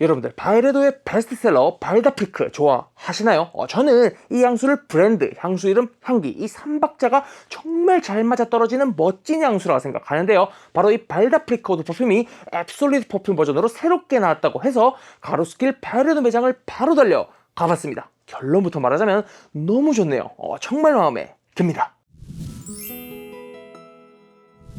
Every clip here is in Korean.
여러분들 바이레도의 베스트셀러 발다프리크 좋아하시나요? 어, 저는 이 향수를 브랜드, 향수 이름, 향기 이 3박자가 정말 잘 맞아 떨어지는 멋진 향수라고 생각하는데요. 바로 이 발다프리크 오드 퍼퓸이 앱솔리드 퍼퓸 버전으로 새롭게 나왔다고 해서 가로수길 바이레도 매장을 바로 달려 가봤습니다. 결론부터 말하자면 너무 좋네요. 어, 정말 마음에 듭니다.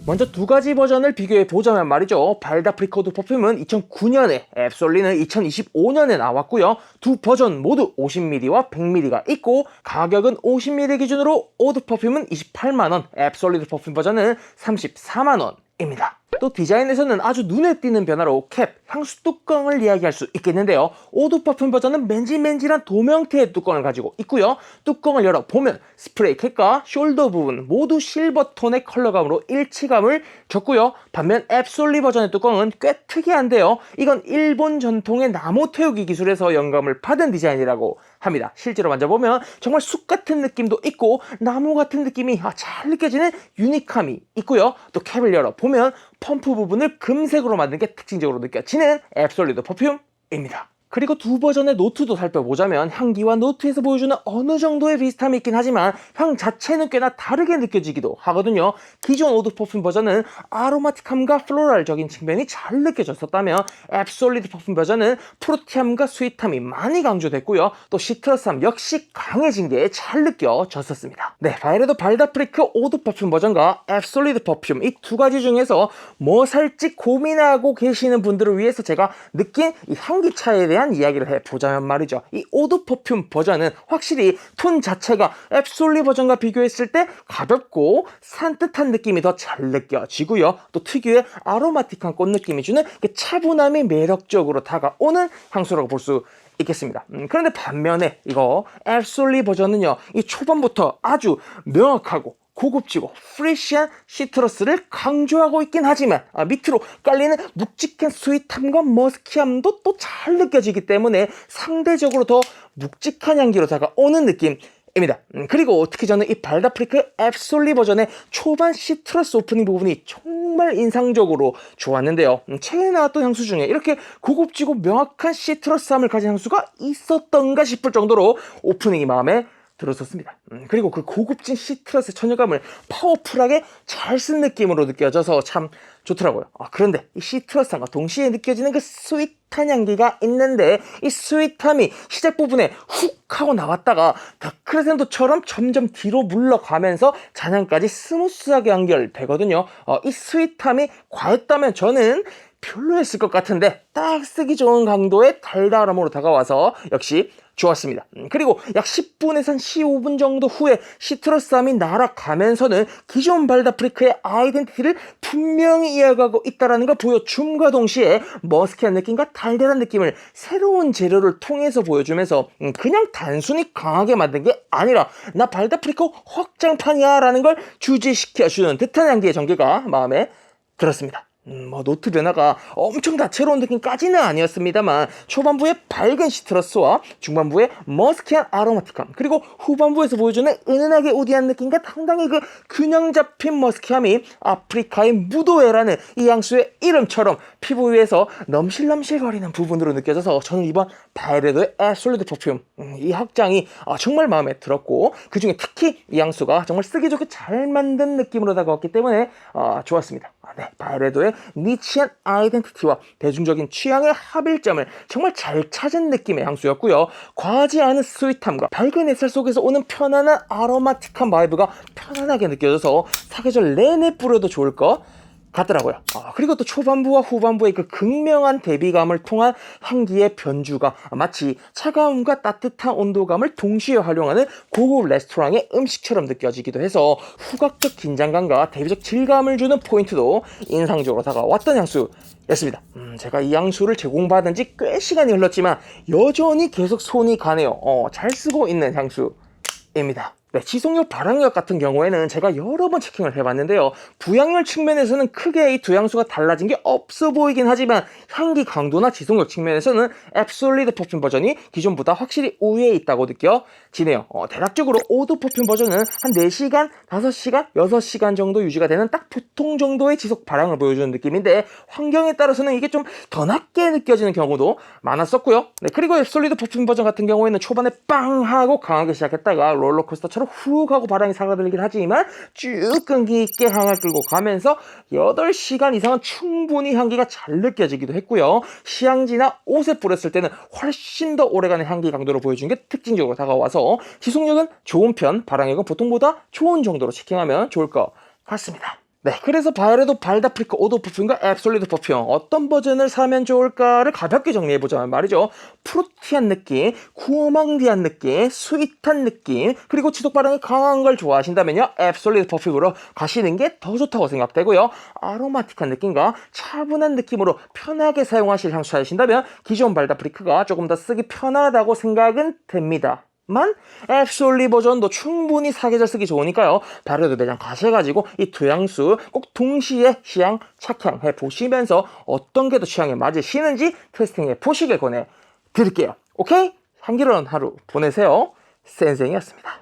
먼저 두 가지 버전을 비교해 보자면 말이죠. 발다 프리코드 퍼퓸은 2009년에, 앱솔리는 2025년에 나왔고요. 두 버전 모두 50ml와 100ml가 있고 가격은 50ml 기준으로 오드 퍼퓸은 28만원, 앱솔리드 퍼퓸 버전은 34만원입니다. 또 디자인에서는 아주 눈에 띄는 변화로 캡, 향수 뚜껑을 이야기할 수 있겠는데요. 오드 퍼퓸 버전은 맨질맨질한 도명태의 뚜껑을 가지고 있고요. 뚜껑을 열어 보면 스프레이 캡과 숄더 부분 모두 실버 톤의 컬러감으로 일치감을 줬고요. 반면 앱솔리 버전의 뚜껑은 꽤 특이한데요. 이건 일본 전통의 나무 태우기 기술에서 영감을 받은 디자인이라고 합니다. 실제로 만져보면 정말 숲 같은 느낌도 있고 나무 같은 느낌이 아, 잘 느껴지는 유니함이 있고요. 또 캡을 열어 보면 펌프 부분을 금색으로 만든 게 특징적으로 느껴지는 앱솔리드 퍼퓸입니다. 그리고 두 버전의 노트도 살펴보자면 향기와 노트에서 보여주는 어느 정도의 비슷함이 있긴 하지만 향 자체는 꽤나 다르게 느껴지기도 하거든요. 기존 오드 퍼퓸 버전은 아로마틱함과 플로랄적인 측면이 잘 느껴졌었다면 앱솔리드 퍼퓸 버전은 프루티함과 스윗함이 많이 강조됐고요. 또 시트러스함 역시 강해진 게 잘 느껴졌었습니다. 네, 바이레도 발다프리크 오드 퍼퓸 버전과 앱솔리드 퍼퓸 이 두 가지 중에서 뭐 살지 고민하고 계시는 분들을 위해서 제가 느낀 이 향기 차이에 대한 이야기를 해보자면 말이죠. 이 오드 퍼퓸 버전은 확실히 톤 자체가 앱솔리 버전과 비교했을 때 가볍고 산뜻한 느낌이 더 잘 느껴지고요. 또 특유의 아로마틱한 꽃 느낌이 주는 그 차분함이 매력적으로 다가오는 향수라고 볼 수 있겠습니다. 음, 그런데 반면에 이거 앱솔리 버전은요, 이 초반부터 아주 명확하고 고급지고 프레시한 시트러스를 강조하고 있긴 하지만 아, 밑으로 깔리는 묵직한 스윗함과 머스키함도 또 잘 느껴지기 때문에 상대적으로 더 묵직한 향기로 다가오는 느낌 입니다. 음, 그리고 특히 저는 이 발다프리크 앱솔리 버전의 초반 시트러스 오프닝 부분이 정말 인상적으로 좋았는데요. 음, 최근에 나왔던 향수 중에 이렇게 고급지고 명확한 시트러스함을 가진 향수가 있었던가 싶을 정도로 오프닝이 마음에 들었었습니다. 음, 그리고 그 고급진 시트러스의 천여감을 파워풀하게 잘 쓴 느낌으로 느껴져서 참 좋더라고요. 아, 그런데 이 시트러스함과 동시에 느껴지는 그 스윗한 향기가 있는데 이 스윗함이 시작 부분에 훅 하고 나왔다가 다크레센도처럼 점점 뒤로 물러가면서 잔향까지 스무스하게 연결되거든요. 어, 이 스윗함이 과했다면 저는 별로였을 것 같은데 딱 쓰기 좋은 강도의 달달함으로 다가와서 역시 좋았습니다. 음, 그리고 약 10분에서 15분 정도 후에 시트러스함이 날아가면서는 기존 발다프리크의 아이덴티티를 분명히 이어가고 있다는 걸 보여줌과 동시에 머스키한 느낌과 달달한 느낌을 새로운 재료를 통해서 보여주면서 음, 그냥 단순히 강하게 만든 게 아니라 나 발다프리크 확장판이야 라는 걸 주지시켜주는 듯한 향기의 전개가 마음에 들었습니다. 음, 뭐 노트 변화가 엄청 다채로운 느낌까지는 아니었습니다만 초반부의 밝은 시트러스와 중반부의 머스키한 아로마틱함 그리고 후반부에서 보여주는 은은하게 우디한 느낌과 상당히 그 균형 잡힌 머스키함이 아프리카의 무도회라는 이 향수의 이름처럼 피부 위에서 넘실넘실거리는 부분으로 느껴져서 저는 이번 바이레도의 애솔리드 퍼퓸 음, 이 확장이 아, 정말 마음에 들었고 그 중에 특히 이 향수가 정말 쓰기 좋게 잘 만든 느낌으로 다가왔기 때문에 아, 좋았습니다. 아, 네, 바이레도의 니치한 아이덴티티와 대중적인 취향의 합일점을 정말 잘 찾은 느낌의 향수였고요. 과하지 않은 스윗함과 밝은 햇살 속에서 오는 편안한 아로마틱한 바이브가 편안하게 느껴져서 사계절 내내 뿌려도 좋을 것 같더라고요. 아, 그리고 또 초반부와 후반부의 그 극명한 대비감을 통한 향기의 변주가 마치 차가움과 따뜻한 온도감을 동시에 활용하는 고급 레스토랑의 음식처럼 느껴지기도 해서 후각적 긴장감과 대비적 질감을 주는 포인트도 인상적으로 다가왔던 향수였습니다. 음, 제가 이 향수를 제공받은 지 꽤 시간이 흘렀지만 여전히 계속 손이 가네요. 어, 잘 쓰고 있는 향수입니다. 네, 지속력 발항력 같은 경우에는 제가 여러 번 체킹을 해봤는데요. 부양률 측면에서는 크게 이 두 향수가 달라진 게 없어 보이긴 하지만 향기 강도나 지속력 측면에서는 앱솔리드 퍼퓸 버전이 기존보다 확실히 우위에 있다고 느껴지네요. 어, 대략적으로 오드 퍼퓸 버전은 한 4시간, 5시간, 6시간 정도 유지가 되는 딱 보통 정도의 지속 발향을 보여주는 느낌인데 환경에 따라서는 이게 좀 더 낮게 느껴지는 경우도 많았었고요. 네, 그리고 앱솔리드 퍼퓸 버전 같은 경우에는 초반에 빵 하고 강하게 시작했다가 롤러코스터처럼 훅 하고 바람이 사라들긴 하지만 쭉 끈기 있게 향을 끌고 가면서 8시간 이상은 충분히 향기가 잘 느껴지기도 했고요. 시향지나 옷에 뿌렸을 때는 훨씬 더 오래가는 향기 강도를 보여준 게 특징적으로 다가와서 지속력은 좋은 편, 발향력은 보통보다 좋은 정도로 체킹하면 좋을 것 같습니다. 네, 그래서 바이레도 발다프리카 오도 퍼퓸과 앱솔리드 퍼퓸 어떤 버전을 사면 좋을까를 가볍게 정리해보자면 말이죠. 프루티한 느낌, 구어망디한 느낌, 스윗한 느낌, 그리고 지속 발향이 강한 걸 좋아하신다면요. 앱솔리드 퍼퓸으로 가시는 게 더 좋다고 생각되고요. 아로마틱한 느낌과 차분한 느낌으로 편하게 사용하실 향수 하신다면 기존 발다프리카가 조금 더 쓰기 편하다고 생각은 됩니다. 만 앱솔리 버전도 충분히 사계절 쓰기 좋으니까요. 바로도 매장 가셔가지고 이 두 향수 꼭 동시에 시향 착향해 보시면서 어떤 게 더 취향에 맞으시는지 테스팅해 보시길 권해 드릴게요. 오케이? 향기로운 하루 보내세요. 센생이었습니다.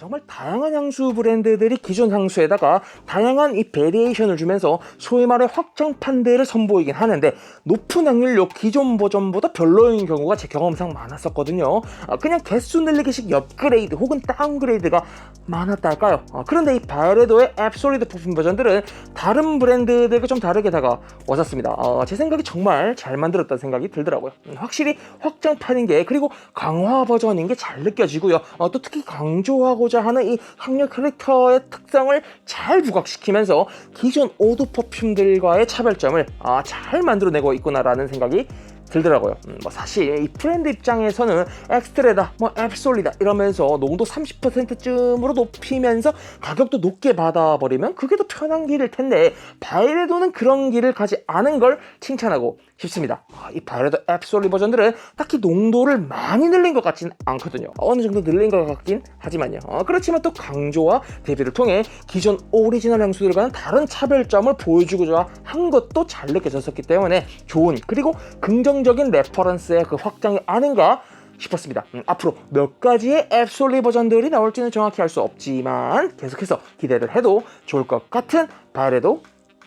정말 다양한 향수 브랜드들이 기존 향수에다가 다양한 이 베리에이션을 주면서 소위 말해 확장판들을 선보이긴 하는데 높은 확률로 기존 버전보다 별로인 경우가 제 경험상 많았었거든요. 아, 그냥 개수 늘리기식 업그레이드 혹은 다운그레이드가 많았다 할까요? 아, 그런데 이 바이레도의 앱솔리드 퍼퓸 버전들은 다른 브랜드들과 좀 다르게 다가왔었습니다. 아, 제 생각이 정말 잘 만들었다는 생각이 들더라고요. 음, 확실히 확장판인 게 그리고 강화 버전인 게 잘 느껴지고요. 어, 또 특히 강조하고 자 하는 이 향력 캐릭터의 특성을 잘 부각시키면서 기존 오드 퍼퓸들과의 차별점을 아, 잘 만들어내고 있구나라는 생각이 들더라고요. 음, 뭐 사실 이 브랜드 입장에서는 엑스트레다, 뭐 앱솔리다 이러면서 농도 30%쯤으로 높이면서 가격도 높게 받아버리면 그게 더 편한 길일 텐데 바이레도는 그런 길을 가지 않은 걸 칭찬하고 싶습니다. 아, 이 바이레도 앱솔리 버전들은 딱히 농도를 많이 늘린 것 같진 않거든요. 어느 정도 늘린 것 같긴 하지만요. 어, 그렇지만 또 강조와 대비를 통해 기존 오리지널 향수들과는 다른 차별점을 보여주고자 한 것도 잘 느껴졌었기 때문에 좋은 그리고 긍정적인 레퍼런스의 그 확장이 아닌가 싶었습니다. 음, 앞으로 몇 가지의 앱솔리 버전들이 나올지는 정확히 알 수 없지만 계속해서 기대를 해도 좋을 것 같은 바이레도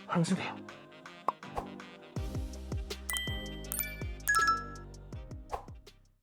향수네요.